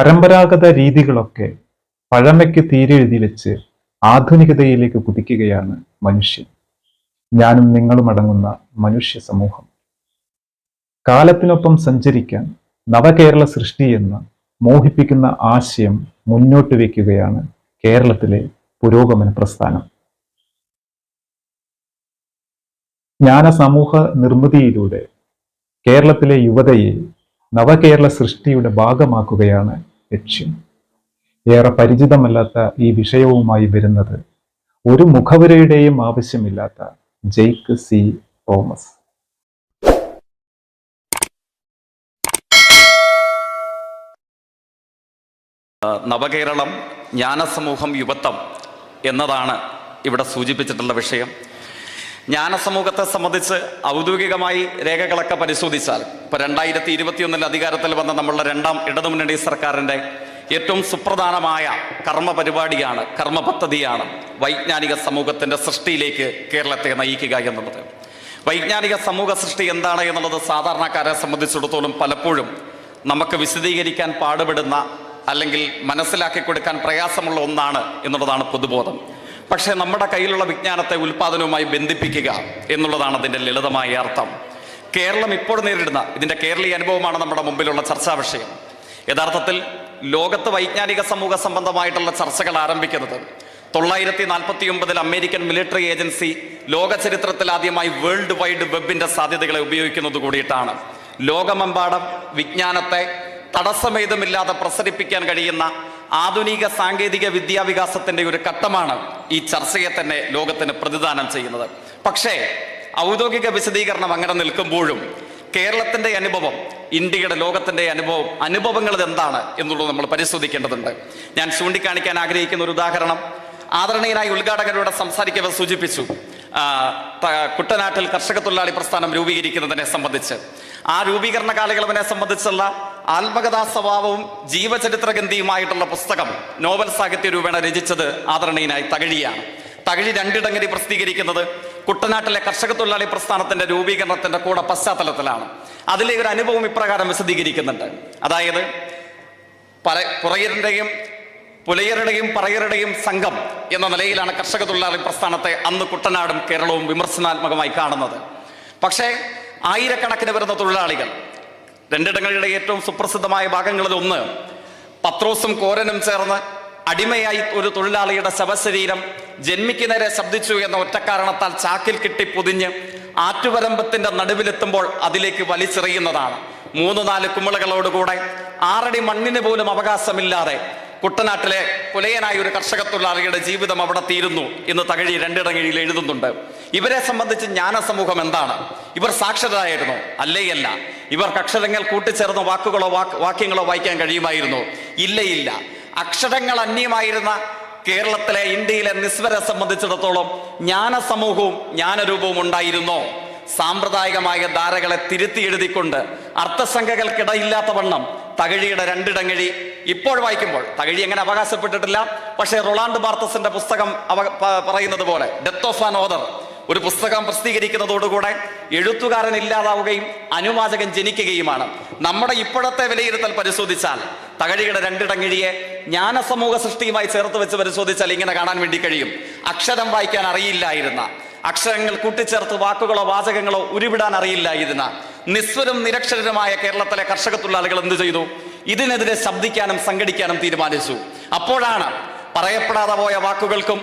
പരമ്പരാഗത രീതികളൊക്കെ പഴമയ്ക്ക് തീരെഴുതി വെച്ച് ആധുനികതയിലേക്ക് കുതിക്കുകയാണ് മനുഷ്യൻ. ഞാനും നിങ്ങളും അടങ്ങുന്ന മനുഷ്യ സമൂഹം. കാലത്തിനൊപ്പം സഞ്ചരിക്കാൻ നവകേരള സൃഷ്ടി എന്ന മോഹിപ്പിക്കുന്ന ആശയം മുന്നോട്ട് വയ്ക്കുകയാണ് കേരളത്തിലെ പുരോഗമന പ്രസ്ഥാനം. ജ്ഞാന സമൂഹ നിർമ്മിതിയിലൂടെ കേരളത്തിലെ യുവതയെ നവകേരള സൃഷ്ടിയുടെ ഭാഗമാക്കുകയാണ് ലക്ഷ്യം. ഏറെ പരിചിതമല്ലാത്ത ഈ വിഷയവുമായി വരുന്നത് ഒരു മുഖവരയുടെയും ആവശ്യമില്ലാത്ത ജെയ്ക്ക് സി. തോമസ്. നവകേരളം ജ്ഞാനസമൂഹം യുവത്വം എന്നതാണ് ഇവിടെ സൂചിപ്പിച്ചിട്ടുള്ള വിഷയം. ജ്ഞാനസമൂഹത്തെ സംബന്ധിച്ച് ഔദ്യോഗികമായി രേഖകളൊക്കെ പരിശോധിച്ചാൽ ഇപ്പൊ രണ്ടായിരത്തി ഇരുപത്തിയൊന്നിൽ അധികാരത്തിൽ വന്ന നമ്മളുടെ രണ്ടാം ഇടതുമുന്നണി സർക്കാരിന്റെ ഏറ്റവും സുപ്രധാനമായ കർമ്മ പരിപാടിയാണ് കർമ്മ പദ്ധതിയാണ് വൈജ്ഞാനിക സമൂഹത്തിന്റെ സൃഷ്ടിയിലേക്ക് കേരളത്തെ നയിക്കുക എന്നുള്ളത്. വൈജ്ഞാനിക സമൂഹ സൃഷ്ടി എന്താണ് എന്നുള്ളത് സാധാരണക്കാരെ സംബന്ധിച്ചിടത്തോളം പലപ്പോഴും നമുക്ക് വിശദീകരിക്കാൻ പാടുപെടുന്ന അല്ലെങ്കിൽ മനസ്സിലാക്കി കൊടുക്കാൻ പ്രയാസമുള്ള ഒന്നാണ് എന്നുള്ളതാണ് പൊതുബോധം. പക്ഷേ നമ്മുടെ കയ്യിലുള്ള വിജ്ഞാനത്തെ ഉൽപാദനവുമായി ബന്ധിപ്പിക്കുക എന്നുള്ളതാണ് അതിന്റെ ലളിതമായ അർത്ഥം. കേരളം ഇപ്പോൾ നേരിടുന്ന ഇതിന്റെ കേരളീയ അനുഭവമാണ് നമ്മുടെ മുമ്പിലുള്ള ചർച്ചാ വിഷയം. യഥാർത്ഥത്തിൽ ലോകത്ത് വൈജ്ഞാനിക സമൂഹ സംബന്ധമായിട്ടുള്ള ചർച്ചകൾ ആരംഭിക്കുന്നത് തൊള്ളായിരത്തി നാൽപ്പത്തി ഒമ്പതിൽ അമേരിക്കൻ മിലിറ്ററി ഏജൻസി ലോക ചരിത്രത്തിൽ ആദ്യമായി വേൾഡ് വൈഡ് വെബിന്റെ സാധ്യതകളെ ഉപയോഗിക്കുന്നത് കൂടിയിട്ടാണ്. ലോകമെമ്പാടും വിജ്ഞാനത്തെ തടസ്സമേതുമില്ലാതെ പ്രസരിപ്പിക്കാൻ കഴിയുന്ന ആധുനിക സാങ്കേതിക വിദ്യാവികാസത്തിന്റെ ഒരു ഘട്ടമാണ് ഈ ചർച്ചയെ തന്നെ ലോകത്തിന് പ്രതിദാനം ചെയ്യുന്നത്. പക്ഷേ ഔദ്യോഗിക വിശദീകരണം അങ്ങനെ നിൽക്കുമ്പോഴും കേരളത്തിന്റെ അനുഭവം ഇന്ത്യയുടെ ലോകത്തിന്റെ അനുഭവം അനുഭവങ്ങൾ എന്താണ് എന്നുള്ളത് നമ്മൾ പരിശോധിക്കേണ്ടതുണ്ട്. ഞാൻ ചൂണ്ടിക്കാണിക്കാൻ ആഗ്രഹിക്കുന്ന ഒരു ഉദാഹരണം. ആദരണീയനായ ഉദ്ഘാടകരോട് സംസാരിക്കവർ സൂചിപ്പിച്ചു. കുട്ടനാട്ടിൽ കർഷക തൊഴിലാളി പ്രസ്ഥാനം രൂപീകരിക്കുന്നതിനെ സംബന്ധിച്ച്. ആ രൂപീകരണ കാലയളവിനെ സംബന്ധിച്ചുള്ള ആത്മകഥാ സ്വഭാവവും ജീവചരിത്രഗന്ധിയുമായിട്ടുള്ള പുസ്തകം നോവൽ സാഹിത്യ രൂപേണ രചിച്ചത് ആദരണീയനായി തകഴിയാണ്. തകഴി രണ്ടിടങ്ങരി പ്രസിദ്ധീകരിക്കുന്നത് കുട്ടനാട്ടിലെ കർഷക തൊഴിലാളി പ്രസ്ഥാനത്തിന്റെ രൂപീകരണത്തിന്റെ കൂടെ പശ്ചാത്തലത്തിലാണ്. അതിലെ ഒരു അനുഭവം ഇപ്രകാരം വിശദീകരിക്കുന്നുണ്ട്. അതായത് പല പുറയരുടെയും പുലയരുടെയും പറയരുടെയും സംഘം എന്ന നിലയിലാണ് കർഷക തൊഴിലാളി പ്രസ്ഥാനത്തെ അന്ന് കുട്ടനാടും കേരളവും വിമർശനാത്മകമായി കാണുന്നത്. പക്ഷേ ആയിരക്കണക്കിന് വരുന്ന തൊഴിലാളികൾ. രണ്ടിടങ്ങളുടെ ഏറ്റവും സുപ്രസിദ്ധമായ ഭാഗങ്ങളിൽ ഒന്ന് പത്രോസും കോരനും ചേർന്ന് അടിമയായി ഒരു തൊഴിലാളിയുടെ ശവശരീരം ജന്മിക്കുന്നേരെ ശബ്ദിച്ചു എന്ന ഒറ്റ കാരണത്താൽ ചാക്കിൽ കിട്ടി പൊതിഞ്ഞ് ആറ്റുവരമ്പത്തിന്റെ നടുവിലെത്തുമ്പോൾ അതിലേക്ക് വലിച്ചെറിയുന്നതാണ്. മൂന്ന് നാല് കുമിളകളോടുകൂടെ ആറടി മണ്ണിന് പോലും അവകാശമില്ലാതെ കുട്ടനാട്ടിലെ പുലയനായ ഒരു കർഷക തൊഴിലാളിയുടെ ജീവിതം അവിടെ തീരുന്നു എന്ന് തകഴി രണ്ടിടങ്ങഴിയിൽ എഴുതുന്നുണ്ട്. ഇവരെ സംബന്ധിച്ച് ജ്ഞാന സമൂഹം എന്താണ്? ഇവർ സാക്ഷരരായിരുന്നു അല്ലേയല്ല ഇവർക്ക് അക്ഷരങ്ങൾ കൂട്ടിച്ചേർന്ന് വാക്കുകളോ വാക്ക് വാക്യങ്ങളോ വായിക്കാൻ കഴിയുമായിരുന്നു? ഇല്ലയില്ല അക്ഷരങ്ങൾ അന്യമായിരുന്ന കേരളത്തിലെ ഇന്ത്യയിലെ നിസ്വരെ സംബന്ധിച്ചിടത്തോളം ജ്ഞാന സമൂഹവും ജ്ഞാനരൂപവും ഉണ്ടായിരുന്നോ. സാമ്പ്രദായികമായ ധാരകളെ തിരുത്തി എഴുതിക്കൊണ്ട് അർത്ഥസംഖ്യകൾക്കിടയില്ലാത്ത വണ്ണം തകഴിയുടെ രണ്ടിടങ്ങഴി ഇപ്പോൾ വായിക്കുമ്പോൾ തകഴി എങ്ങനെ അവകാശപ്പെട്ടിട്ടില്ല? പക്ഷേ റൊളാണ്ട് ബാർത്തസിന്റെ പുസ്തകം പറയുന്നത് പോലെ ഡെത്ത് ഓഫ് ആൻ ഓദർ ഒരു പുസ്തകം പ്രസിദ്ധീകരിക്കുന്നതോടുകൂടെ എഴുത്തുകാരൻ ഇല്ലാതാവുകയും അനുവാചകൻ ജനിക്കുകയുമാണ്. നമ്മുടെ ഇപ്പോഴത്തെ വിലയിരുത്തൽ പരിശോധിച്ചാൽ തകഴിയുടെ രണ്ടിടങ്ങിഴിയെ ജ്ഞാനസമൂഹ സൃഷ്ടിയുമായി ചേർത്ത് വെച്ച് പരിശോധിച്ചാൽ ഇങ്ങനെ കാണാൻ വേണ്ടി കഴിയും. അക്ഷരം വായിക്കാൻ അറിയില്ലായിരുന്ന അക്ഷരങ്ങൾ കൂട്ടിച്ചേർത്ത് വാക്കുകളോ വാചകങ്ങളോ ഉരുവിടാൻ അറിയില്ലായിരുന്ന നിസ്വരും നിരക്ഷരരുമായ കേരളത്തിലെ കർഷക തൊഴിലാളികൾ എന്ത് ചെയ്തു? ഇതിനെതിരെ ശബ്ദിക്കാനും സംഘടിക്കാനും തീരുമാനിച്ചു. അപ്പോഴാണ് പറയപ്പെടാതെ പോയ വാക്കുകൾക്കും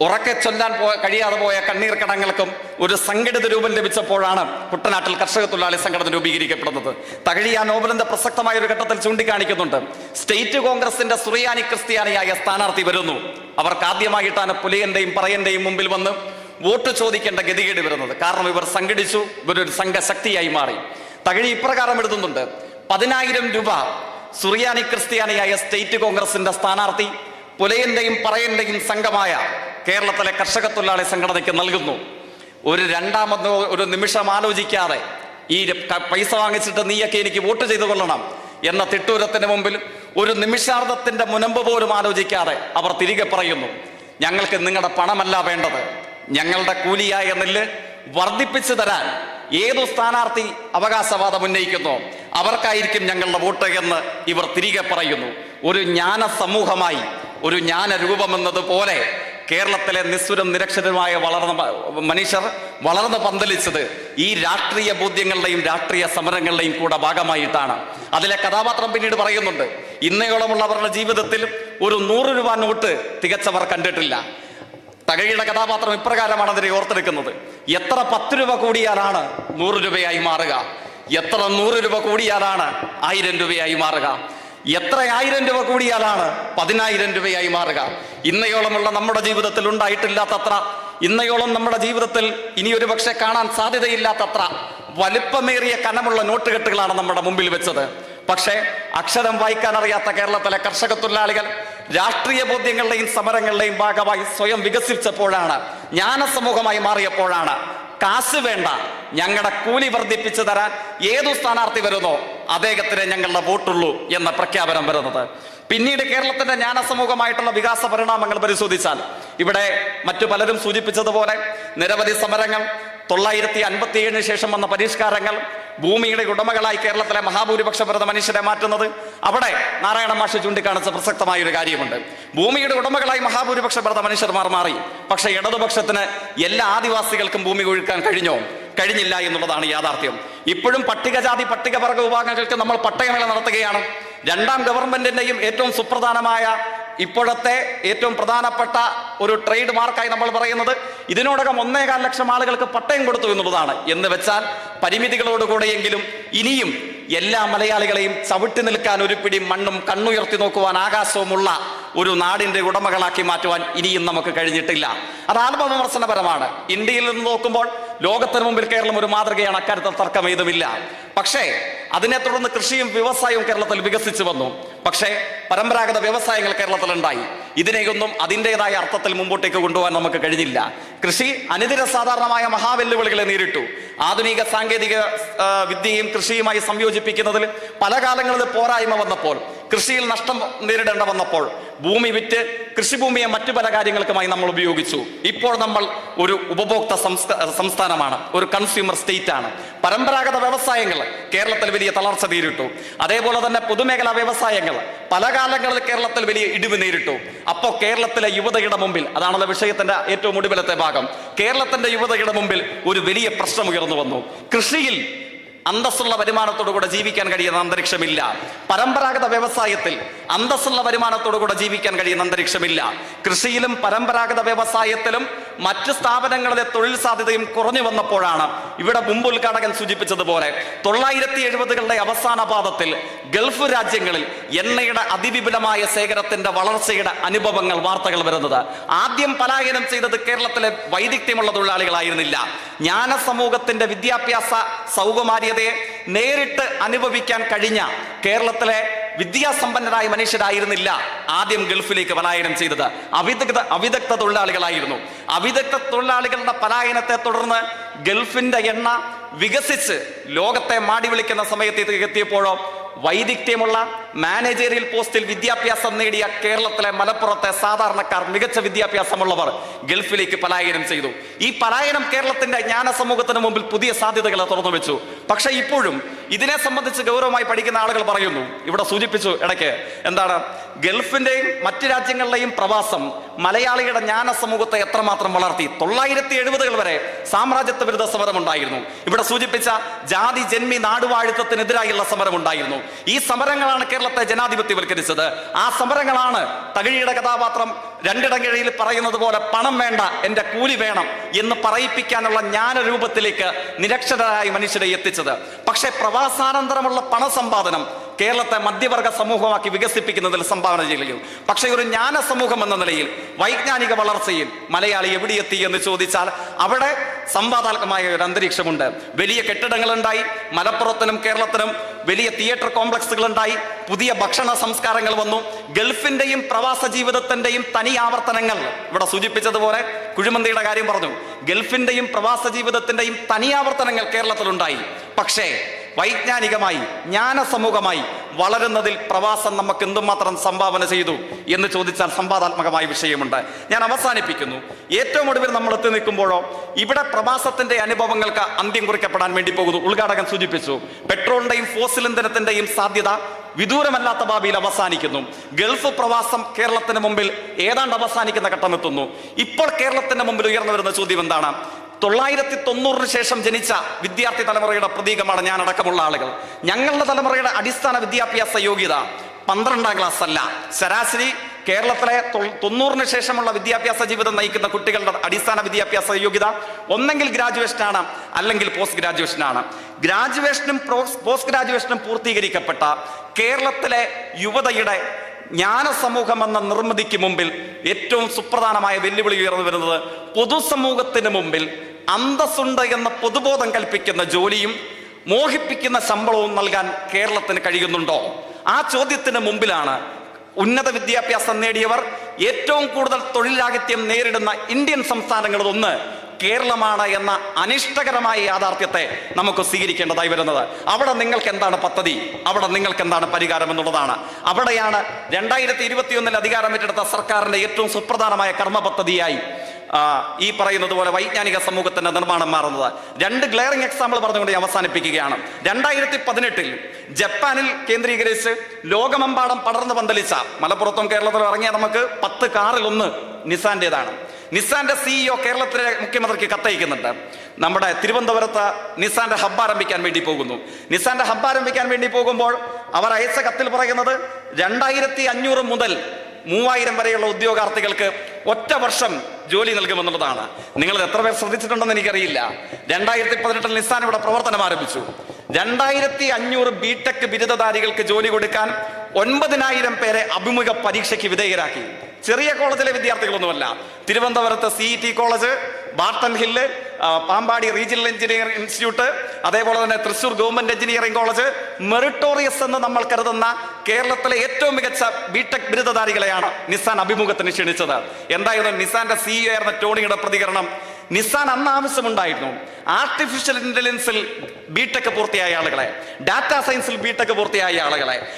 ഉറക്കെ ചൊല്ലാൻ പോ കഴിയാതെ പോയ കണ്ണീർ കടങ്ങൾക്കും ഒരു സംഘടിത രൂപം ലഭിച്ചപ്പോഴാണ് കുട്ടനാട്ടിൽ കർഷക തൊഴിലാളി സംഘടന രൂപീകരിക്കപ്പെടുന്നത്. തകഴി ആ നോവലിന്റെ പ്രസക്തമായ ഒരു ഘട്ടത്തിൽ ചൂണ്ടിക്കാണിക്കുന്നുണ്ട്. സ്റ്റേറ്റ് കോൺഗ്രസിന്റെ സുറിയാനി ക്രിസ്ത്യാനിയായ സ്ഥാനാർത്ഥി വരുന്നു. അവർക്ക് ആദ്യമായിട്ടാണ് പുലിയന്റെയും പറയന്റെയും മുമ്പിൽ വന്ന് വോട്ട് ചോദിക്കേണ്ട ഗതികേട് വരുന്നത്. കാരണം ഇവർ സംഘടിച്ചു ഇവരൊരു സംഘശക്തിയായി മാറി. തകഴി ഇപ്രകാരം എഴുതുന്നുണ്ട്. പതിനായിരം രൂപ സുറിയാനി ക്രിസ്ത്യാനിയായ സ്റ്റേറ്റ് കോൺഗ്രസിന്റെ സ്ഥാനാർത്ഥി പുലയന്റെയും പറയന്റെയും സംഘമായ കേരളത്തിലെ കർഷക തൊഴിലാളി സംഘടനയ്ക്ക് നൽകുന്നു. ഒരു രണ്ടാമത് ഒരു നിമിഷം ആലോചിക്കാതെ ഈ പൈസ വാങ്ങിച്ചിട്ട് നീയൊക്കെ എനിക്ക് വോട്ട് ചെയ്തു കൊള്ളണം എന്ന തിട്ടൂരത്തിന് മുമ്പിൽ ഒരു നിമിഷാർദ്ധത്തിന്റെ മുനമ്പ് പോലും ആലോചിക്കാതെ അവർ തിരികെ പറയുന്നു ഞങ്ങൾക്ക് നിങ്ങളുടെ പണമല്ല വേണ്ടത്. ഞങ്ങളുടെ കൂലിയായ നെല്ല് വർദ്ധിപ്പിച്ചു തരാൻ ഏതു സ്ഥാനാർത്ഥി അവകാശവാദം ഉന്നയിക്കുന്നു? അവർക്കായിരിക്കും ഞങ്ങളുടെ വോട്ട് എന്ന് ഇവർ തിരികെ പറയുന്നു. ഒരു ജ്ഞാന സമൂഹമായി ഒരു ജ്ഞാന രൂപമെന്നതുപോലെ കേരളത്തിലെ നിസ്വരം നിരക്ഷരമായ വളർന്ന മനുഷ്യർ വളർന്ന് പന്തലിച്ചത് ഈ രാഷ്ട്രീയ ബോധ്യങ്ങളുടെയും രാഷ്ട്രീയ സമരങ്ങളുടെയും കൂടെ ഭാഗമായിട്ടാണ്. അതിലെ കഥാപാത്രം പിന്നീട് പറയുന്നുണ്ട് ഇന്നയോളമുള്ളവരുടെ ജീവിതത്തിൽ ഒരു നൂറ് രൂപ നോട്ട് തികച്ചവർ കണ്ടിട്ടില്ല. തകഴിയുടെ കഥാപാത്രം ഇപ്രകാരമാണ് അതിനെ ഓർത്തെടുക്കുന്നത്. എത്ര പത്ത് രൂപ കൂടിയാലാണ് നൂറ് രൂപയായി മാറുക. എത്ര നൂറ് രൂപ കൂടിയാലാണ് ആയിരം രൂപയായി മാറുക. എത്ര ആയിരം രൂപ കൂടിയാലാണ് പതിനായിരം രൂപയായി മാറുക. ഇന്നയോളമുള്ള നമ്മുടെ ജീവിതത്തിൽ ഉണ്ടായിട്ടില്ലാത്തത്ര ഇന്നയോളം നമ്മുടെ ജീവിതത്തിൽ ഇനി ഒരു പക്ഷെ കാണാൻ സാധ്യതയില്ലാത്തത്ര വലിപ്പമേറിയ കനമുള്ള നോട്ടുകെട്ടുകളാണ് നമ്മുടെ മുമ്പിൽ വെച്ചത്. പക്ഷേ അക്ഷരം വായിക്കാൻ അറിയാത്ത കേരളത്തിലെ കർഷക തൊഴിലാളികൾ രാഷ്ട്രീയ ബോധ്യങ്ങളുടെയും സമരങ്ങളുടെയും ഭാഗമായി സ്വയം വികസിച്ചപ്പോഴാണ് ജ്ഞാനസമൂഹമായി മാറിയപ്പോഴാണ് കാശ് വേണ്ട ഞങ്ങളുടെ കൂലി വർദ്ധിപ്പിച്ചു തരാൻ ഏതു സ്ഥാനാർത്ഥി വരുന്നോ അദ്ദേഹത്തിന് ഞങ്ങളുടെ വോട്ടുള്ളൂ എന്ന പ്രഖ്യാപനം വരുന്നത്. പിന്നീട് കേരളത്തിന്റെ ജ്ഞാനസമൂഹമായിട്ടുള്ള വികാസ പരിണാമങ്ങൾ പരിശോധിച്ചാൽ ഇവിടെ മറ്റു പലരും സൂചിപ്പിച്ചതുപോലെ നിരവധി സമരങ്ങൾ തൊള്ളായിരത്തി അൻപത്തി ഏഴിന് ശേഷം വന്ന പരിഷ്കാരങ്ങൾ ഭൂമിയുടെ ഉടമകളായി കേരളത്തിലെ മഹാഭൂരിപക്ഷ ഭരത മനുഷ്യരെ മാറ്റുന്നത്. അവിടെ നാരായണ മാഷ് ചൂണ്ടിക്കാണിച്ച പ്രസക്തമായ ഒരു കാര്യമുണ്ട്. ഭൂമിയുടെ ഉടമകളായി മഹാഭൂരിപക്ഷ ഭരത മനുഷ്യർമാർ മാറി. പക്ഷേ ഇടതുപക്ഷത്തിന് എല്ലാ ആദിവാസികൾക്കും ഭൂമി ഒഴുക്കാൻ കഴിഞ്ഞോ? കഴിഞ്ഞില്ല എന്നുള്ളതാണ് യാഥാർത്ഥ്യം. ഇപ്പോഴും പട്ടികജാതി പട്ടികവർഗ വിഭാഗങ്ങൾക്ക് നമ്മൾ പട്ടയമേള നടത്തുകയാണ്. രണ്ടാം ഗവൺമെന്റിന്റെയും ഏറ്റവും സുപ്രധാനമായ ഇപ്പോഴത്തെ ഏറ്റവും പ്രധാനപ്പെട്ട ഒരു ട്രേഡ് മാർക്കായി നമ്മൾ പറയുന്നത് ഇതിനോടകം ഒന്നേകാൽ ലക്ഷം ആളുകൾക്ക് പട്ടയം കൊടുത്തു എന്നുള്ളതാണ്. എന്ന് വെച്ചാൽ പരിമിതികളോടുകൂടെയെങ്കിലും ഇനിയും എല്ലാ മലയാളികളെയും ചവിട്ടി നിൽക്കാൻ ഒരു പിടി മണ്ണും കണ്ണുയർത്തി നോക്കുവാൻ ആകാശവുമുള്ള ഒരു നാടിന്റെ ഉടമകളാക്കി മാറ്റുവാൻ ഇനിയും നമുക്ക് കഴിഞ്ഞിട്ടില്ല. അത് ആത്മവിമർശനപരമാണ്. ഇന്ത്യയിൽ നിന്ന് നോക്കുമ്പോൾ ലോകത്തിന് മുമ്പിൽ കേരളം ഒരു മാതൃകയാണ്. അക്കാര്യത്തിൽ തർക്കം ഏതുമില്ല. പക്ഷേ അതിനെ തുടർന്ന് കൃഷിയും വ്യവസായവും കേരളത്തിൽ വികസിച്ചു വന്നു. പക്ഷേ പരമ്പരാഗത വ്യവസായങ്ങൾ കേരളത്തിലുണ്ടായി. ഇതിനെയൊന്നും അതിന്റെതായ അർത്ഥത്തിൽ മുമ്പോട്ടേക്ക് കൊണ്ടുപോകാൻ നമുക്ക് കഴിഞ്ഞില്ല. കൃഷി അനുദിന സാധാരണമായ മഹാവെല്ലുവിളികളെ നേരിട്ടു. ആധുനിക സാങ്കേതിക വിദ്യയും കൃഷിയുമായി സംയോജിപ്പിക്കുന്നതിൽ പല കാലങ്ങളിൽ പോരായ്മ വന്നപ്പോൾ കൃഷിയിൽ നഷ്ടം നേരിടേണ്ട വന്നപ്പോൾ ഭൂമി വിറ്റ് കൃഷിഭൂമിയെ മറ്റു പല കാര്യങ്ങൾക്കുമായി നമ്മൾ ഉപയോഗിച്ചു. ഇപ്പോൾ നമ്മൾ ഒരു ഉപഭോക്ത സംസ്ഥ- സംസ്ഥാനമാണ്. ഒരു കൺസ്യൂമർ സ്റ്റേറ്റ് ആണ്. പരമ്പരാഗത വ്യവസായങ്ങൾ കേരളത്തിൽ വലിയ തളർച്ച നേരിട്ടു. അതേപോലെ തന്നെ പൊതുമേഖലാ വ്യവസായങ്ങൾ പല കാലങ്ങളിൽ കേരളത്തിൽ വലിയ ഇടിവ് നേരിട്ടു. അപ്പോൾ കേരളത്തിലെ യുവതയുടെ മുമ്പിൽ അതാണല്ലോ വിഷയത്തിന്റെ ഏറ്റവും ഒടുവിലത്തെ ഭാഗം കേരളത്തിന്റെ യുവതയുടെ മുമ്പിൽ ഒരു വലിയ പ്രശ്നം ഉയർന്നു വന്നു. കൃഷിയിൽ അന്തസ്സുള്ള വരുമാനത്തോടുകൂടെ ജീവിക്കാൻ കഴിയുന്ന അന്തരീക്ഷമില്ല. പരമ്പരാഗത വ്യവസായത്തിൽ അന്തസ്സുള്ള വരുമാനത്തോടുകൂടെ ജീവിക്കാൻ കഴിയുന്ന അന്തരീക്ഷമില്ല. കൃഷിയിലും പരമ്പരാഗത വ്യവസായത്തിലും മറ്റ് സ്ഥാപനങ്ങളിലെ തൊഴിൽ സാധ്യതയും കുറഞ്ഞു വന്നപ്പോഴാണ് ഇവിടെ മുമ്പ് ഉദ്ഘാടകൻ സൂചിപ്പിച്ചതുപോലെ തൊള്ളായിരത്തി എഴുപതുകളുടെ അവസാന പാദത്തിൽ ഗൾഫ് രാജ്യങ്ങളിൽ എണ്ണയുടെ അതിവിപുലമായ ശേഖരത്തിന്റെ വളർച്ചയുടെ അനുഭവങ്ങൾ വാർത്തകൾ വരുന്നത്. ആദ്യം പലായനം ചെയ്തത് കേരളത്തിലെ വൈദഗ്ധ്യമുള്ള തൊഴിലാളികളായിരുന്നില്ല. ജ്ഞാന സമൂഹത്തിന്റെ വിദ്യാഭ്യാസ സൗകുമാര്യതയെ നേരിട്ട് അനുഭവിക്കാൻ കഴിഞ്ഞ കേരളത്തിലെ വിദ്യാസമ്പന്നരായ മനുഷ്യരായിരുന്നില്ല ആദ്യം ഗൾഫിലേക്ക് പലായനം ചെയ്തത്. അവിദഗ്ധ അവിദഗ്ധ തൊഴിലാളികളായിരുന്നു. അവിദഗ്ധ തൊഴിലാളികളുടെ പലായനത്തെ തുടർന്ന് ഗൾഫിന്റെ എണ്ണ വികസിച്ച് ലോകത്തെ മാടി വിളിക്കുന്ന സമയത്ത് എത്തിയപ്പോഴോ വൈദഗ്ധ്യമുള്ള മാനേജറിയൽ പോസ്റ്റിൽ വിദ്യാഭ്യാസം നേടിയ കേരളത്തിലെ മലപ്പുറത്തെ സാധാരണക്കാർ മികച്ച വിദ്യാഭ്യാസമുള്ളവർ ഗൾഫിലേക്ക് പലായനം ചെയ്തു. ഈ പലായനം കേരളത്തിന്റെ ജ്ഞാന സമൂഹത്തിന് മുമ്പിൽ പുതിയ സാധ്യതകളെ തുറന്നു വെച്ചു. പക്ഷെ ഇപ്പോഴും ഇതിനെ സംബന്ധിച്ച് ഗൗരവമായി പഠിക്കുന്ന ആളുകൾ പറയുന്നു ഇവിടെ സൂചിപ്പിച്ചു ഇടയ്ക്ക് എന്താണ് ഗൾഫിന്റെയും മറ്റ് രാജ്യങ്ങളിലെയും പ്രവാസം മലയാളിയുടെ ജ്ഞാന സമൂഹത്തെ എത്രമാത്രം വളർത്തി? തൊള്ളായിരത്തി എഴുപതുകൾ വരെ സാമ്രാജ്യത്വ വിരുദ്ധ സമരം ഉണ്ടായിരുന്നു ഇവിടെ സൂചിപ്പിച്ച ജാതി ജന്മി നാടുവാഴിത്തത്തിനെതിരായുള്ള സമരമുണ്ടായിരുന്നു. ഈ സമരങ്ങളാണ് കേരളത്തെ ജനാധിപത്യവൽക്കരിച്ചത്. ആ സമരങ്ങളാണ് തകഴിയുടെ കഥാപാത്രം രണ്ടിടങ്ങഴിയിൽ പറയുന്നത് പോലെ പണം വേണ്ട എന്റെ കൂലി വേണം എന്ന് പറയിപ്പിക്കാനുള്ള ജ്ഞാനരൂപത്തിലേക്ക് നിരക്ഷരായ മനുഷ്യരെ എത്തിച്ചത് പക്ഷേ പ്രവാസാനന്തരമുള്ള പണസമ്പാദനം കേരളത്തെ മധ്യവർഗ സമൂഹമാക്കി വികസിപ്പിക്കുന്നതിൽ സംഭാവന ചെയ്യുകയും. പക്ഷേ ഒരു ജ്ഞാന സമൂഹം എന്ന നിലയിൽ വൈജ്ഞാനിക വളർച്ചയിൽ മലയാളി എവിടെയെത്തി എന്ന് ചോദിച്ചാൽ അവിടെ സംവാദാത്മകമായ ഒരു അന്തരീക്ഷമുണ്ട്. വലിയ കെട്ടിടങ്ങളുണ്ടായി മലപ്പുറത്തിനും കേരളത്തിനും വലിയ തിയേറ്റർ കോംപ്ലക്സുകൾ ഉണ്ടായി പുതിയ ഭക്ഷണ സംസ്കാരങ്ങൾ വന്നു. ഗൾഫിന്റെയും പ്രവാസ ജീവിതത്തിന്റെയും തനി ആവർത്തനങ്ങൾ ഇവിടെ സൂചിപ്പിച്ചതുപോലെ കുഴിമന്തിയുടെ കാര്യം പറഞ്ഞു. ഗൾഫിന്റെയും പ്രവാസ ജീവിതത്തിന്റെയും തനി ആവർത്തനങ്ങൾ കേരളത്തിലുണ്ടായി. പക്ഷേ വൈജ്ഞാനികമായി ജ്ഞാന സമൂഹമായി വളരുന്നതിൽ പ്രവാസം നമുക്ക് എന്തുമാത്രം സംഭാവന ചെയ്തു എന്ന് ചോദിച്ചാൽ സംവാദാത്മകമായ വിഷയമുണ്ട്. ഞാൻ അവസാനിപ്പിക്കുന്നു. ഏറ്റവും ഒടുവിൽ നമ്മൾ എത്തി നിൽക്കുമ്പോഴോ ഇവിടെ പ്രവാസത്തിന്റെ അനുഭവങ്ങൾക്ക് അന്ത്യം കുറിക്കപ്പെടാൻ വേണ്ടി പോകുന്നു. ഉദ്ഘാടകൻ സൂചിപ്പിച്ചു പെട്രോളിന്റെയും ഫോസിൽ ഇന്ധനത്തിന്റെയും സാധ്യത വിദൂരമല്ലാത്ത ഭാവിയിൽ അവസാനിക്കുന്നു. ഗൾഫ് പ്രവാസം കേരളത്തിന് മുമ്പിൽ ഏതാണ്ട് അവസാനിക്കുന്ന ഘട്ടം എത്തുന്നു. ഇപ്പോൾ കേരളത്തിന്റെ മുമ്പിൽ ഉയർന്നു വരുന്ന ചോദ്യം എന്താണ്? തൊള്ളായിരത്തി തൊണ്ണൂറിന് ശേഷം ജനിച്ച വിദ്യാർത്ഥി തലമുറയുടെ പ്രതീകമാണ് ഞാൻ അടക്കമുള്ള ആളുകൾ. ഞങ്ങളുടെ തലമുറയുടെ അടിസ്ഥാന വിദ്യാഭ്യാസ യോഗ്യത പന്ത്രണ്ടാം ക്ലാസ് അല്ല. ശരാശരി കേരളത്തിലെ തൊണ്ണൂറിന് ശേഷമുള്ള വിദ്യാഭ്യാസ ജീവിതം നയിക്കുന്ന കുട്ടികളുടെ അടിസ്ഥാന വിദ്യാഭ്യാസ യോഗ്യത ഒന്നെങ്കിൽ ഗ്രാജുവേഷനാണ് അല്ലെങ്കിൽ പോസ്റ്റ് ഗ്രാജുവേഷനാണ് ഗ്രാജുവേഷനും പോസ്റ്റ് ഗ്രാജുവേഷനും പൂർത്തീകരിക്കപ്പെട്ട കേരളത്തിലെ യുവതയുടെ ജ്ഞാന സമൂഹം എന്ന നിർമ്മിതിക്ക് മുമ്പിൽ ഏറ്റവും സുപ്രധാനമായ വെല്ലുവിളി ഉയർന്നു വരുന്നത് പൊതുസമൂഹത്തിന് മുമ്പിൽ അന്തസ്സുണ്ട് എന്ന പൊതുബോധം കൽപ്പിക്കുന്ന ജോലിയും മോഹിപ്പിക്കുന്ന ശമ്പളവും നൽകാൻ കേരളത്തിന് കഴിയുന്നുണ്ടോ? ആ ചോദ്യത്തിന് മുമ്പിലാണ് ഉന്നത വിദ്യാഭ്യാസം നേടിയവർ ഏറ്റവും കൂടുതൽ തൊഴിലാഹിത്യം നേരിടുന്ന ഇന്ത്യൻ സംസ്ഥാനങ്ങളിൽ ഒന്ന് കേരളമാണ് എന്ന അനിഷ്ടകരമായ യാഥാർത്ഥ്യത്തെ നമുക്ക് സ്വീകരിക്കേണ്ടതായി വരുന്നത്. അവിടെ നിങ്ങൾക്ക് എന്താണ് പദ്ധതി? അവിടെ നിങ്ങൾക്ക് എന്താണ് പരിഹാരം എന്നുള്ളതാണ്. അവിടെയാണ് രണ്ടായിരത്തി ഇരുപത്തിയൊന്നിൽ അധികാരമേറ്റെടുത്ത സർക്കാരിന്റെ ഏറ്റവും സുപ്രധാനമായ കർമ്മ പദ്ധതിയായി ഈ പറയുന്നത് പോലെ വൈജ്ഞാനിക സമൂഹത്തിന്റെ നിർമ്മാണം മാറുന്നത്. രണ്ട് ഗ്ലെയറിംഗ് എക്സാമ്പിൾ പറഞ്ഞുകൊണ്ട് ഞാൻ അവസാനിപ്പിക്കുകയാണ്. രണ്ടായിരത്തി പതിനെട്ടിൽ ജപ്പാനിൽ കേന്ദ്രീകരിച്ച് ലോകമെമ്പാടും പടർന്നു പന്തലിച്ച മലപ്പുറത്തും കേരളത്തിലും ഇറങ്ങിയ നമുക്ക് പത്ത് കാറിൽ ഒന്ന് നിസാന്റേതാണ്. നിസാന്റെ സിഇഒ കേരളത്തിലെ മുഖ്യമന്ത്രിക്ക് കത്തയക്കുന്നുണ്ട്. നമ്മുടെ തിരുവനന്തപുരത്ത് നിസാന്റെ ഹബ്ബ് ആരംഭിക്കാൻ വേണ്ടി പോകുന്നു. നിസാന്റെ ഹബ്ബ് ആരംഭിക്കാൻ വേണ്ടി പോകുമ്പോൾ അവർ അയച്ച കത്തിൽ പറയുന്നത് രണ്ടായിരത്തി അഞ്ഞൂറ് മുതൽ മൂവായിരം വരെയുള്ള ഉദ്യോഗാർത്ഥികൾക്ക് ഒറ്റ വർഷം ജോലി നൽകുമെന്നുള്ളതാണ്. നിങ്ങൾ എത്ര പേർ ശ്രദ്ധിച്ചിട്ടുണ്ടെന്ന് എനിക്കറിയില്ല. രണ്ടായിരത്തി പതിനെട്ടിൽ നിസ്സാൻ ഇവിടെ പ്രവർത്തനം ആരംഭിച്ചു. രണ്ടായിരത്തി അഞ്ഞൂറ് ബി ടെക് ബിരുദധാരികൾക്ക് ജോലി കൊടുക്കാൻ ഒൻപതിനായിരം പേരെ അഭിമുഖ പരീക്ഷയ്ക്ക് വിധേയരാക്കി. ചെറിയ കോളേജിലെ വിദ്യാർത്ഥികളൊന്നുമല്ല. തിരുവനന്തപുരത്ത് C T college Barton Hill Pampady regional engineering institute അതേപോലെ തന്നെ Thrissur government engineering college meritorious എന്ന് നമ്മൾ കരുതുന്ന കേരളത്തിലെ ഏറ്റവും മികച്ച ബിടെക് ബിരുദധാരികളെയാണ് നിസാൻ അഭിമുഖത്തിന് ക്ഷണിച്ചത്. എന്തായിരുന്നു നിസാന്റെ സിഇഒ ആയിരുന്ന ടോണിയുടെ പ്രതികരണം? നിസാൻ അന്ന് ആവശ്യമുണ്ടായിരുന്നു. ആർട്ടിഫിഷ്യൽ ഇന്റലിജൻസിൽ ബിടെക് പൂർത്തിയായ ആളുകളെ. ഡാറ്റ സയൻസിൽ ബിടെക് പൂർത്തിയായ ആളുകളെ.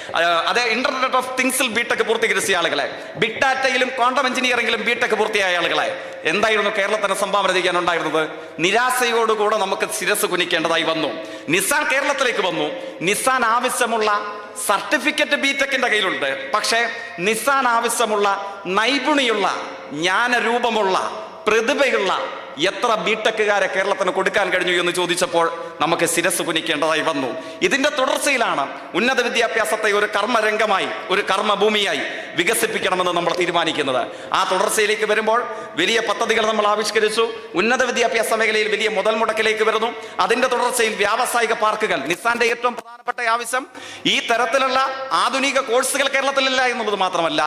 അതെ ഇന്റർനെറ്റ് ഓഫ് തിങ്സിൽ ബിടെക് പൂർത്തീകരിച്ച ആളുകളെ. ബിഗ് ഡാറ്റയിലും ക്വാണ്ടം എഞ്ചിനീയറിംഗിലും ബിടെക് പൂർത്തിയായ ആളുകളെ. എന്തായിരുന്നു കേരളത്തിന് സംഭാവന ചെയ്യാൻ ഉണ്ടായിരുന്നത് നിരാശയോടുകൂടെ നമുക്ക് ശിരസ് കുനിക്കേണ്ടതായി വന്നു. നിസാൻ കേരളത്തിലേക്ക് വന്നു. നിസാൻ ആവശ്യമുള്ള സർട്ടിഫിക്കറ്റ് ബിടെക്കിന്റെ കയ്യിലുണ്ട്. പക്ഷേ നിസാൻ ആവശ്യമുള്ള നൈപുണിയുള്ള ജ്ഞാനരൂപമുള്ള പ്രതിഭയുള്ള എത്ര ബിടെക്കുകാരെ കേരളത്തിന് കൊടുക്കാൻ കഴിഞ്ഞു എന്ന് ചോദിച്ചപ്പോൾ നമുക്ക് ശിരസ് കുനിക്കേണ്ടതായി വന്നു. ഇതിന്റെ തുടർച്ചയിലാണ് ഉന്നത വിദ്യാഭ്യാസത്തെ ഒരു കർമ്മരംഗമായി ഒരു കർമ്മഭൂമിയായി വികസിപ്പിക്കണമെന്ന് നമ്മൾ തീരുമാനിക്കുന്നത്. ആ തുടർച്ചയിലേക്ക് വരുമ്പോൾ വലിയ പദ്ധതികൾ നമ്മൾ ആവിഷ്കരിച്ചു. ഉന്നത വിദ്യാഭ്യാസ മേഖലയിൽ വലിയ മുതൽ മുടക്കിലേക്ക് വരുന്നു. അതിന്റെ തുടർച്ചയിൽ വ്യാവസായിക പാർക്കുകൾ നിസാന്റെ ഏറ്റവും പ്രധാനപ്പെട്ട ആവശ്യം ഈ തരത്തിലുള്ള ആധുനിക കോഴ്സുകൾ കേരളത്തിലില്ല എന്നുള്ളത് മാത്രമല്ല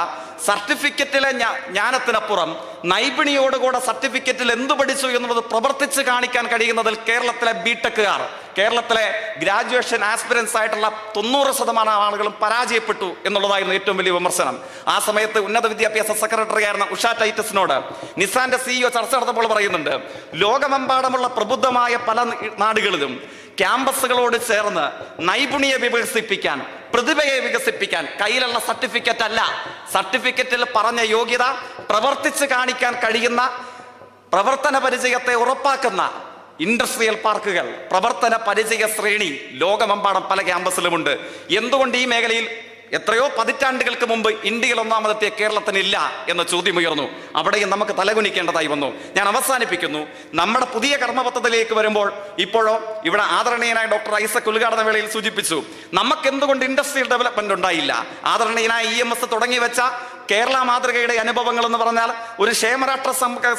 സർട്ടിഫിക്കറ്റിലെ ജ്ഞാനത്തിനപ്പുറം നൈപുണിയോടുകൂടെ സർട്ടിഫിക്കറ്റിൽ എന്ത് പഠിച്ചു എന്നുള്ളത് പ്രവർത്തിച്ച് കാണിക്കാൻ കഴിയുന്നതിൽ കേരളത്തിലെ ബിടെക്കുകാർ കേരളത്തിലെ ഗ്രാജുവേഷൻ ആസ്പിറൻസ് ആയിട്ടുള്ള തൊണ്ണൂറ് ശതമാനം ആളുകളും പരാജയപ്പെട്ടു എന്നുള്ളതായിരുന്നു ഏറ്റവും വലിയ വിമർശനം. ആ സമയത്ത് ഉന്നത വിദ്യാഭ്യാസ സെക്രട്ടറി ആയിരുന്ന ഉഷ ടൈറ്റസിനോട് നിസാന്റെ സിഇഒ ചർച്ച നടത്തുമ്പോൾ പറയുന്നുണ്ട് ലോകമെമ്പാടുമുള്ള പ്രബുദ്ധമായ പല നാടുകളിലും ക്യാമ്പസുകളോട് ചേർന്ന് നൈപുണ്യ വികസിപ്പിക്കാൻ പ്രതിഭയെ വികസിപ്പിക്കാൻ കയ്യിലുള്ള സർട്ടിഫിക്കറ്റ് അല്ല. സർട്ടിഫിക്കറ്റിൽ പറഞ്ഞ യോഗ്യത പ്രവർത്തിച്ച് കാണിക്കാൻ കഴിയുന്ന പ്രവർത്തന പരിചയത്തെ ഉറപ്പാക്കുന്ന ഇൻഡസ്ട്രിയൽ പാർക്കുകൾ പ്രവർത്തന പരിചയ ശ്രേണി ലോകമെമ്പാടും പല ക്യാമ്പസിലുമുണ്ട്. എന്തുകൊണ്ട് ഈ മേഖലയിൽ എത്രയോ പതിറ്റാണ്ടുകൾക്ക് മുമ്പ് ഇന്ത്യയിൽ ഒന്നാമതെത്തിയ കേരളത്തിനില്ല എന്ന ചോദ്യം ഉയർന്നു. അവിടെയും നമുക്ക് തലകുനിക്കേണ്ടതായി വന്നു. ഞാൻ അവസാനിപ്പിക്കുന്നു. നമ്മുടെ പുതിയ കർമ്മപദ്ധതിയിലേക്ക് വരുമ്പോൾ ഇപ്പോഴോ ഇവിടെ ആദരണീയനായ ഡോക്ടർ ഐസക് ഉദ്ഘാടന വേളയിൽ സൂചിപ്പിച്ചു. നമുക്ക് എന്തുകൊണ്ട് ഇൻഡസ്ട്രിയൽ ഡെവലപ്മെന്റ് ഉണ്ടായില്ല? ആദരണീയനായ ഇ എം എസ് തുടങ്ങി വെച്ച കേരള മാതൃകയുടെ അനുഭവങ്ങൾ എന്ന് പറഞ്ഞാൽ ഒരു ക്ഷേമരാഷ്ട്ര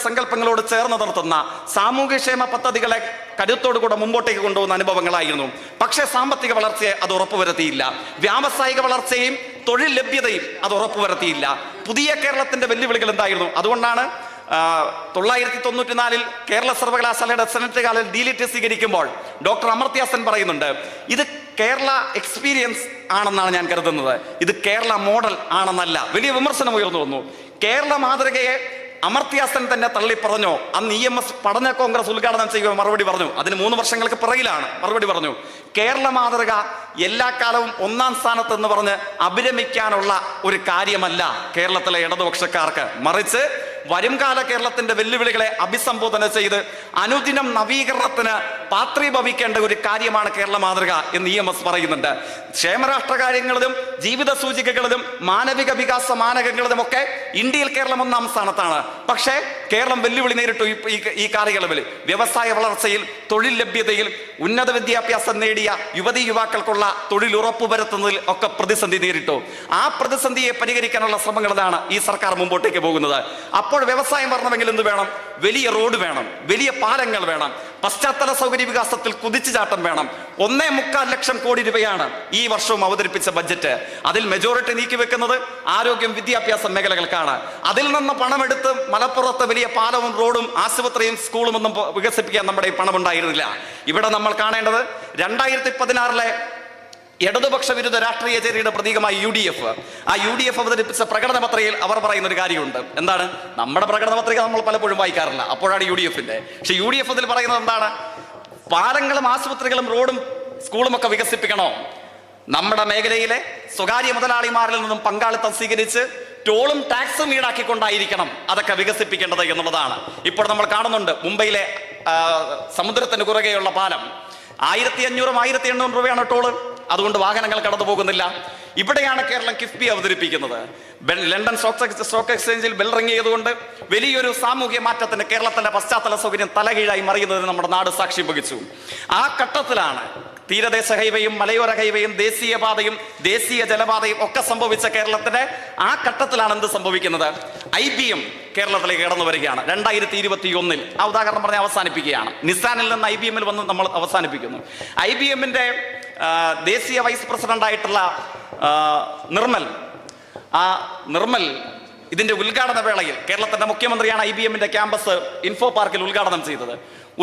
സങ്കല്പങ്ങളോട് ചേർന്ന് നിർത്തുന്ന സാമൂഹ്യക്ഷേമ പദ്ധതികളെ കരുത്തോടുകൂടെ മുമ്പോട്ടേക്ക് കൊണ്ടുപോകുന്ന അനുഭവങ്ങളായിരുന്നു. പക്ഷേ സാമ്പത്തിക വളർച്ചയെ അത് ഉറപ്പുവരുത്തിയില്ല. വ്യാവസായിക വളർച്ചയും തൊഴിൽ ലഭ്യതയും അത് ഉറപ്പുവരുത്തിയില്ല. പുതിയ കേരളത്തിന്റെ വെല്ലുവിളികൾ എന്തായിരുന്നു? അതുകൊണ്ടാണ് തൊള്ളായിരത്തി തൊണ്ണൂറ്റിനാലിൽ കേരള സർവകലാശാലയുടെ സെനറ്റ് കാലിൽ ഡീലിറ്റ് സ്വീകരിക്കുമ്പോൾ ഡോക്ടർ അമർത്യാസൻ പറയുന്നുണ്ട് ഇത് കേരള എക്സ്പീരിയൻസ് ആണെന്നാണ് ഞാൻ കരുതുന്നത്. ഇത് കേരള മോഡൽ ആണെന്നല്ല. വലിയ വിമർശനം ഉയർന്നു വന്നു. കേരള മാതൃകയെ അമർത്യാസൻ തന്നെ തള്ളി പറഞ്ഞു അന്ന് ഇ എം എസ് പഠന കോൺഗ്രസ് ഉദ്ഘാടനം ചെയ്യുക മറുപടി പറഞ്ഞു. അതിന് മൂന്ന് വർഷങ്ങൾക്ക് പിറകിലാണ് മറുപടി പറഞ്ഞു. കേരള മാതൃക എല്ലാ കാലവും ഒന്നാം സ്ഥാനത്ത് എന്ന് പറഞ്ഞ് അഭിരമിക്കാനുള്ള ഒരു കാര്യമല്ല കേരളത്തിലെ ഇടതുപക്ഷക്കാർക്ക്. മറിച്ച് വരുംകാല കേരളത്തിന്റെ വെല്ലുവിളികളെ അഭിസംബോധന ചെയ്ത് അനുദിനം നവീകരണത്തിന് പാത്രീഭവിക്കേണ്ട ഒരു കാര്യമാണ് കേരള മാതൃക എന്ന് ഇ എം എസ് പറയുന്നുണ്ട്. ക്ഷേമരാഷ്ട്ര കാര്യങ്ങളിലും ജീവിത സൂചികകളിലും മാനവിക വികാസ മാനകങ്ങളിലും ഒക്കെ ഇന്ത്യയിൽ കേരളം ഒന്നാം സ്ഥാനത്താണ്. പക്ഷേ കേരളം വെല്ലുവിളി നേരിട്ടു ഈ- കാലയളവിൽ. വ്യവസായ വളർച്ചയിൽ തൊഴിൽ ലഭ്യതയിൽ ഉന്നത വിദ്യാഭ്യാസം നേടിയ യുവതി യുവാക്കൾക്കുള്ള തൊഴിൽ ഉറപ്പുവരുത്തുന്നതിൽ ഒക്കെ പ്രതിസന്ധി നേരിട്ടു. ആ പ്രതിസന്ധിയെ പരിഹരിക്കാനുള്ള ശ്രമങ്ങളിലാണ് ഈ സർക്കാർ മുമ്പോട്ടേക്ക് പോകുന്നത്. അപ്പോൾ വ്യവസായം വരണമെങ്കിൽ എന്ത് വേണം? വലിയ റോഡ് വേണം വലിയ പാലങ്ങൾ വേണം പശ്ചാത്തല സൗകര്യ വികാസത്തിൽ കുതിച്ചുചാട്ടം വേണം. ഒന്നേ മുക്കാൽ ലക്ഷം കോടി രൂപയാണ് ഈ വർഷവും അവതരിപ്പിച്ച ബജറ്റ് അതിൽ മെജോറിറ്റി നീക്കി വെക്കുന്നത് ആരോഗ്യം വിദ്യാഭ്യാസ മേഖലകൾക്കാണ്. അതിൽ നിന്ന് പണമെടുത്ത് മലപ്പുറത്ത് വലിയ പാലവും റോഡും ആശുപത്രിയും സ്കൂളും ഒന്നും വികസിപ്പിക്കാൻ നമ്മുടെ ഈ പണമുണ്ടായിരുന്നില്ല. ഇവിടെ നമ്മൾ കാണേണ്ടത് രണ്ടായിരത്തി പതിനാറിലെ ഇടതുപക്ഷ വിരുദ്ധ രാഷ്ട്രീയ ചേരിയുടെ പ്രതീകമായി യു ഡി എഫ്. ആ യു ഡി എഫ് അവതരിപ്പിച്ച പ്രകടന പത്രികയിൽ അവർ പറയുന്ന ഒരു കാര്യമുണ്ട്. എന്താണ്? നമ്മുടെ പ്രകടന പത്രിക നമ്മൾ പലപ്പോഴും വായിക്കാറില്ല. അപ്പോഴാണ് യു ഡി എഫിന്റെ. പക്ഷെ യു ഡി എഫ് അതിൽ പറയുന്നത് എന്താണ്? പാലങ്ങളും ആശുപത്രികളും റോഡും സ്കൂളും ഒക്കെ വികസിപ്പിക്കണോ? നമ്മുടെ മേഖലയിലെ സ്വകാര്യ മുതലാളിമാരിൽ നിന്നും പങ്കാളിത്തം സ്വീകരിച്ച് ടോളും ടാക്സും ഈടാക്കിക്കൊണ്ടായിരിക്കണം അതൊക്കെ വികസിപ്പിക്കേണ്ടത് എന്നുള്ളതാണ്. ഇപ്പോൾ നമ്മൾ കാണുന്നുണ്ട് മുംബൈയിലെ സമുദ്രത്തിന് കുറുകെയുള്ള പാലം. ആയിരത്തി അഞ്ഞൂറും ആയിരത്തി എണ്ണൂറ് രൂപയാണ് ടോൾ. അതുകൊണ്ട് വാഹനങ്ങൾ കടന്നു പോകുന്നില്ല. ഇവിടെയാണ് കേരളം കിഫ്ബി അവതരിപ്പിക്കുന്നത്. ലണ്ടൻ സ്റ്റോക്ക് സ്റ്റോക്ക് എക്സ്ചേഞ്ചിൽ ബെല്ലറിങ്ങിയതുകൊണ്ട് വലിയൊരു സാമൂഹ്യ മാറ്റത്തിന് കേരളത്തിന്റെ പശ്ചാത്തല സൗകര്യം തലകീഴായി മറിയുന്നതിന് നമ്മുടെ നാട് സാക്ഷ്യം വഹിച്ചു. ആ ഘട്ടത്തിലാണ് തീരദേശ ഹൈവേയും മലയോര ഹൈവേയും ദേശീയപാതയും ദേശീയ ജലപാതയും ഒക്കെ സംഭവിച്ച കേരളത്തിന്റെ ആ ഘട്ടത്തിലാണ് എന്ത് സംഭവിക്കുന്നത്. ഐ ബി എം കേരളത്തിലേക്ക് കടന്നു വരികയാണ്. രണ്ടായിരത്തി ഇരുപത്തി ഒന്നിൽ ആ ഉദാഹരണം പറഞ്ഞ് അവസാനിപ്പിക്കുകയാണ്. നിസാനിൽ നിന്ന് ഐ ബി എമ്മിൽ വന്ന് നമ്മൾ അവസാനിപ്പിക്കുന്നു. ഐ ബി എമ്മിന്റെ ദേശീയ വൈസ് പ്രസിഡന്റായിട്ടുള്ള നിർമ്മൽ. ആ നിർമ്മൽ ഇതിന്റെ ഉദ്ഘാടന വേളയിൽ കേരളത്തിന്റെ മുഖ്യമന്ത്രിയാണ് ഐ ബി എമ്മിന്റെ ക്യാമ്പസ് ഇൻഫോ പാർക്കിൽ ഉദ്ഘാടനം ചെയ്തത്.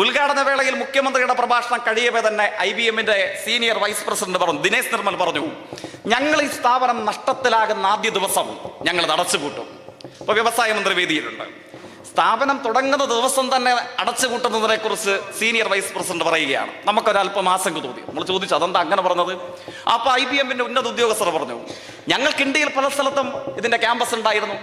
ഉദ്ഘാടന വേളയിൽ മുഖ്യമന്ത്രിയുടെ പ്രഭാഷണം കഴിയവേ തന്നെ ഐ ബി എമ്മിന്റെ സീനിയർ വൈസ് പ്രസിഡന്റ് പറഞ്ഞു ദിനേശ് നിർമ്മൽ പറഞ്ഞു ഞങ്ങൾ ഈ സ്ഥാപനം നഷ്ടത്തിലാകുന്ന ആദ്യ ദിവസം ഞങ്ങൾ അടച്ചുപൂട്ടും ഇപ്പോൾ വ്യവസായ മന്ത്രി വേദിയിലുണ്ട്. സ്ഥാപനം തുടങ്ങുന്ന ദിവസം തന്നെ അടച്ചുപൂട്ടുന്നതിനെ കുറിച്ച് സീനിയർ വൈസ് പ്രസിഡന്റ് പറയുകയാണ്. നമുക്കൊരല്പം ആശങ്ക തോന്നി. നമ്മൾ ചോദിച്ചു അതെന്താ അങ്ങനെ പറഞ്ഞത്? അപ്പൊ ഐ ബി എമ്മിന്റെ ഉന്നത ഉദ്യോഗസ്ഥർ പറഞ്ഞു ഞങ്ങൾക്ക് ഇന്ത്യയിൽ പല സ്ഥലത്തും ഇതിന്റെ ക്യാമ്പസ് ഉണ്ടായിരുന്നു.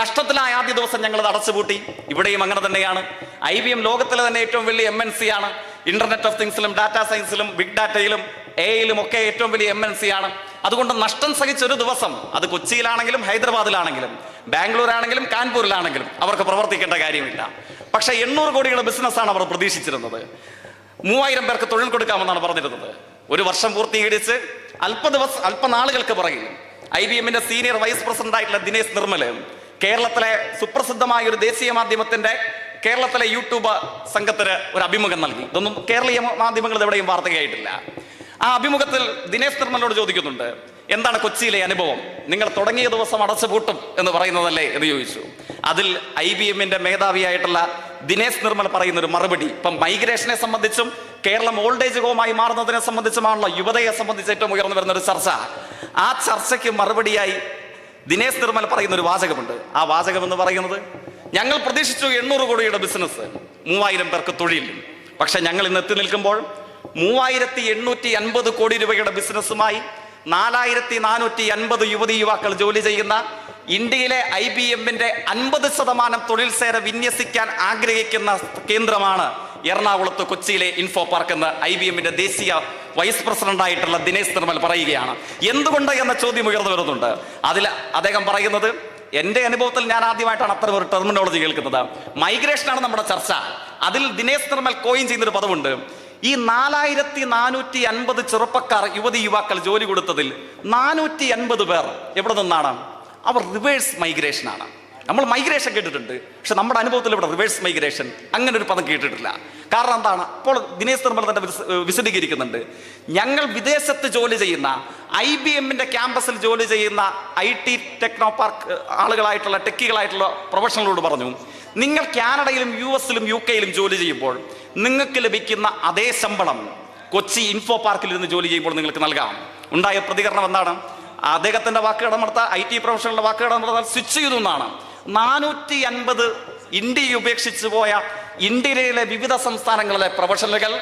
നഷ്ടത്തിലായ ആദ്യ ദിവസം ഞങ്ങൾ അത് അടച്ചുപൂട്ടി. ഇവിടെയും അങ്ങനെ തന്നെയാണ്. ഐ ബി എം ലോകത്തിലെ തന്നെ ഏറ്റവും വലിയ എം എൻ സി ആണ്. ഇന്റർനെറ്റ് ഓഫ് തിങ്സിലും ഡാറ്റാ സയൻസിലും ബിഗ് ഡാറ്റയിലും എയിലും ഒക്കെ ഏറ്റവും വലിയ എം എൻ സി ആണ്. അതുകൊണ്ട് നഷ്ടം സഹിച്ചൊരു ദിവസം അത് കൊച്ചിയിലാണെങ്കിലും ഹൈദരാബാദിലാണെങ്കിലും ബാംഗ്ലൂർ ആണെങ്കിലും കാൺപൂരിലാണെങ്കിലും അവർക്ക് പ്രവർത്തിക്കേണ്ട കാര്യമില്ല. പക്ഷേ എണ്ണൂറ് കോടിയുടെ ബിസിനസ്സാണ് അവർ പ്രതീക്ഷിച്ചിരുന്നത്. മൂവായിരം പേർക്ക് തൊഴിൽ കൊടുക്കാമെന്നാണ് പറഞ്ഞിരുന്നത്. ഒരു വർഷം പൂർത്തീകരിച്ച് അല്പ ദിവസം അല്പനാളുകൾക്ക് പുറകിൽ ഐ ബി എമ്മിന്റെ സീനിയർ വൈസ് പ്രസിഡന്റ് ആയിട്ടുള്ള ദിനേശ് നിർമ്മൽ കേരളത്തിലെ സുപ്രസിദ്ധമായ ഒരു ദേശീയ മാധ്യമത്തിന്റെ കേരളത്തിലെ യൂട്യൂബ് സംഘത്തിന് ഒരു അഭിമുഖം നൽകി. ഇതൊന്നും കേരളീയ മാധ്യമങ്ങൾ എവിടെയും വാർത്തയായിട്ടില്ല. ആ അഭിമുഖത്തിൽ ദിനേശ് നിർമ്മലോട് ചോദിക്കുന്നുണ്ട് എന്താണ് കൊച്ചിയിലെ അനുഭവം? നിങ്ങൾ തുടങ്ങിയ ദിവസം അടച്ചുപൂട്ടും എന്ന് പറയുന്നതല്ലേ? എന്ന് ചോദിച്ചു. അതിൽ ഐ ബി എമ്മിന്റെ മേധാവിയായിട്ടുള്ള ദിനേശ് നിർമ്മൽ പറയുന്ന ഒരു മറുപടി ഇപ്പം മൈഗ്രേഷനെ സംബന്ധിച്ചും കേരളം ഓൾഡ് ഏജ് ഹോമായി മാറുന്നതിനെ സംബന്ധിച്ചുമാണല്ലോ യുവതയെ സംബന്ധിച്ച് ഏറ്റവും ഉയർന്നു വരുന്ന ഒരു ചർച്ച. ആ ചർച്ചയ്ക്ക് മറുപടിയായി ദിനേശ് നിർമ്മൽ പറയുന്ന ഒരു വാചകമുണ്ട്. ആ വാചകം എന്ന് പറയുന്നത് ഞങ്ങൾ പ്രതീക്ഷിച്ചു എണ്ണൂറ് കോടിയുടെ ബിസിനസ് മൂവായിരം പേർക്ക് തൊഴിൽ. പക്ഷെ ഞങ്ങൾ ഇന്ന് എത്തി നിൽക്കുമ്പോൾ മൂവായിരത്തി എണ്ണൂറ്റി അൻപത് കോടി രൂപയുടെ ബിസിനസ്സുമായി നാലായിരത്തി നാനൂറ്റി അൻപത് യുവതി യുവാക്കൾ ജോലി ചെയ്യുന്ന ഇന്ത്യയിലെ ഐ ബി എമ്മിന്റെ അൻപത് ശതമാനം തൊഴിൽ സേന വിന്യസിക്കാൻ ആഗ്രഹിക്കുന്ന കേന്ദ്രമാണ് എറണാകുളത്ത് കൊച്ചിയിലെ ഇൻഫോ പാർക്ക് എന്ന് ഐ ബി എമ്മിന്റെ ദേശീയ വൈസ് പ്രസിഡന്റ് ആയിട്ടുള്ള ദിനേശ് നിർമ്മൽ പറയുകയാണ്. എന്തുകൊണ്ട് എന്ന ചോദ്യം ഉയർന്നു വരുന്നുണ്ട്. അതിൽ അദ്ദേഹം പറയുന്നത് എന്റെ അനുഭവത്തിൽ ഞാൻ ആദ്യമായിട്ടാണ് അത്തരം ഒരു ടെർമിനോളജി കേൾക്കുന്നത്. മൈഗ്രേഷനാണ് നമ്മുടെ ചർച്ച. അതിൽ ദിനേശ് നിർമ്മൽ കോയിൻ ചെയ്യുന്നൊരു പദമുണ്ട്. ഈ നാലായിരത്തി നാനൂറ്റി അൻപത് ചെറുപ്പക്കാർ യുവതി യുവാക്കൾ ജോലി കൊടുത്തതിൽ നാനൂറ്റി അൻപത് പേർ എവിടെ നിന്നാണ്? അവർ റിവേഴ്സ് മൈഗ്രേഷൻ ആണ്. നമ്മൾ മൈഗ്രേഷൻ കേട്ടിട്ടുണ്ട്. പക്ഷെ നമ്മുടെ അനുഭവത്തിൽ ഇവിടെ റിവേഴ്സ് മൈഗ്രേഷൻ അങ്ങനെ ഒരു പദം കേട്ടിട്ടില്ല. കാരണം എന്താണ്? അപ്പോൾ ദിനേശ് നിർമ്മൽ തന്നെ വിശദീകരിക്കുന്നുണ്ട്. ഞങ്ങൾ വിദേശത്ത് ജോലി ചെയ്യുന്ന ഐ ബി എമ്മിന്റെ ക്യാമ്പസിൽ ജോലി ചെയ്യുന്ന ഐ ടി ടെക്നോ പാർക്ക് ആളുകളായിട്ടുള്ള ടെക്കികളായിട്ടുള്ള പ്രൊഫഷണലോട് പറഞ്ഞു നിങ്ങൾ കാനഡയിലും യു എസിലും യു കെയിലും ജോലി ചെയ്യുമ്പോൾ നിങ്ങൾക്ക് ലഭിക്കുന്ന അതേ ശമ്പളം കൊച്ചി ഇൻഫോ പാർക്കിൽ ഇരുന്ന് ജോലി ചെയ്യുമ്പോൾ നിങ്ങൾക്ക് നൽകാം. ഉണ്ടായ പ്രതികരണം എന്താണ്? അദ്ദേഹത്തിന്റെ വാക്കുകൾ നടത്ത ഐ ടി പ്രൊഫഷണലിന്റെ വാക്കുകൾ നടത്താൻ സ്വിച്ച് ചെയ്തു എന്നാണ്. നാനൂറ്റി അൻപത് ഇന്ത്യയെ ഉപേക്ഷിച്ചു പോയ ഇന്ത്യയിലെ വിവിധ സംസ്ഥാനങ്ങളിലെ പ്രൊഫഷണലുകൾ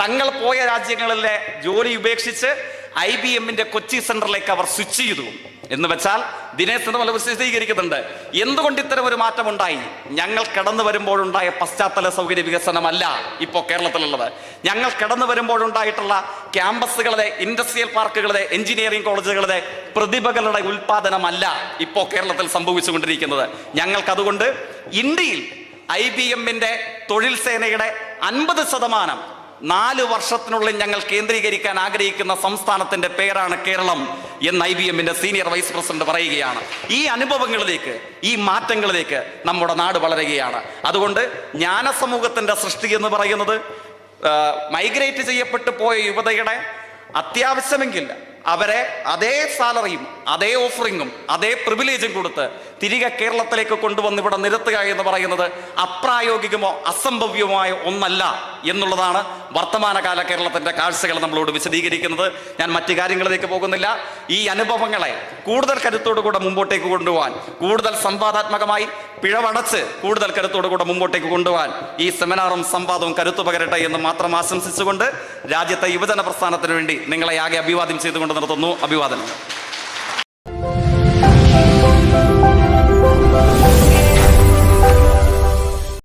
തങ്ങൾ പോയ രാജ്യങ്ങളിലെ ജോലി ഉപേക്ഷിച്ച് ഐ ബി എമ്മിന്റെ കൊച്ചി സെന്ററിലേക്ക് അവർ സ്വിച്ച് ചെയ്തു. എന്ന് വെച്ചാൽ ദിനേശ് നിർമ്മല വിശദീകരിക്കുന്നുണ്ട്. എന്തുകൊണ്ട് ഇത്തരം ഒരു മാറ്റം ഉണ്ടായി ഞങ്ങൾ കടന്നു വരുമ്പോഴുണ്ടായ പശ്ചാത്തല സൗകര്യ വികസനമല്ല ഇപ്പോൾ കേരളത്തിലുള്ളത്. ഞങ്ങൾ കടന്നു വരുമ്പോഴുണ്ടായിട്ടുള്ള ക്യാമ്പസുകളുടെ ഇൻഡസ്ട്രിയൽ പാർക്കുകളുടെ എഞ്ചിനീയറിംഗ് കോളേജുകളുടെ പ്രതിഭകളുടെ ഉൽപാദനമല്ല ഇപ്പോൾ കേരളത്തിൽ സംഭവിച്ചുകൊണ്ടിരിക്കുന്നത്. ഞങ്ങൾക്കതുകൊണ്ട് ഇന്ത്യയിൽ ഐ ബി എമ്മിന്റെ തൊഴിൽ സേനയുടെ അൻപത് ശതമാനം നാല് വർഷത്തിനുള്ളിൽ ഞങ്ങൾ കേന്ദ്രീകരിക്കാൻ ആഗ്രഹിക്കുന്ന സംസ്ഥാനത്തിന്റെ പേരാണ് കേരളം എന്ന് ഐ ബി എമ്മിന്റെ സീനിയർ വൈസ് പ്രസിഡന്റ് പറയുകയാണ്. ഈ അനുഭവങ്ങളിലേക്ക് ഈ മാറ്റങ്ങളിലേക്ക് നമ്മുടെ നാട് വളരുകയാണ്. അതുകൊണ്ട് ജ്ഞാനസമൂഹത്തിന്റെ സൃഷ്ടി എന്ന് പറയുന്നത് മൈഗ്രേറ്റ് ചെയ്യപ്പെട്ടു പോയ യുവതയുടെ അത്യാവശ്യമെങ്കിൽ അവരെ അതേ സാലറിയും അതേ ഓഫറിങ്ങും അതേ പ്രിവിലേജും കൊടുത്ത് തിരികെ കേരളത്തിലേക്ക് കൊണ്ടുവന്ന് ഇവിടെ നിരത്തുക എന്ന് പറയുന്നത് അപ്രായോഗികമോ അസംഭവ്യമായ ഒന്നല്ല എന്നുള്ളതാണ് വർത്തമാനകാല കേരളത്തിന്റെ കാഴ്ചകൾ നമ്മളോട് വിശദീകരിക്കുന്നത്. ഞാൻ മറ്റു കാര്യങ്ങളിലേക്ക് പോകുന്നില്ല. ഈ അനുഭവങ്ങളെ കൂടുതൽ കരുത്തോടുകൂടെ മുമ്പോട്ടേക്ക് കൊണ്ടുപോകാൻ കൂടുതൽ സംവാദാത്മകമായി പിഴവടച്ച് കൂടുതൽ കരുത്തോടുകൂടെ മുമ്പോട്ടേക്ക് കൊണ്ടുപോകാൻ ഈ സെമിനാറും സംവാദവും കരുത്തു പകരട്ടെ എന്ന് മാത്രം ആശംസിച്ചുകൊണ്ട് രാജ്യത്തെ യുവജന പ്രസ്ഥാനത്തിന് വേണ്ടി നിങ്ങളെ ആകെ അഭിവാദ്യം ചെയ്തുകൊണ്ട് നിർത്തുന്നു. അഭിവാദനം.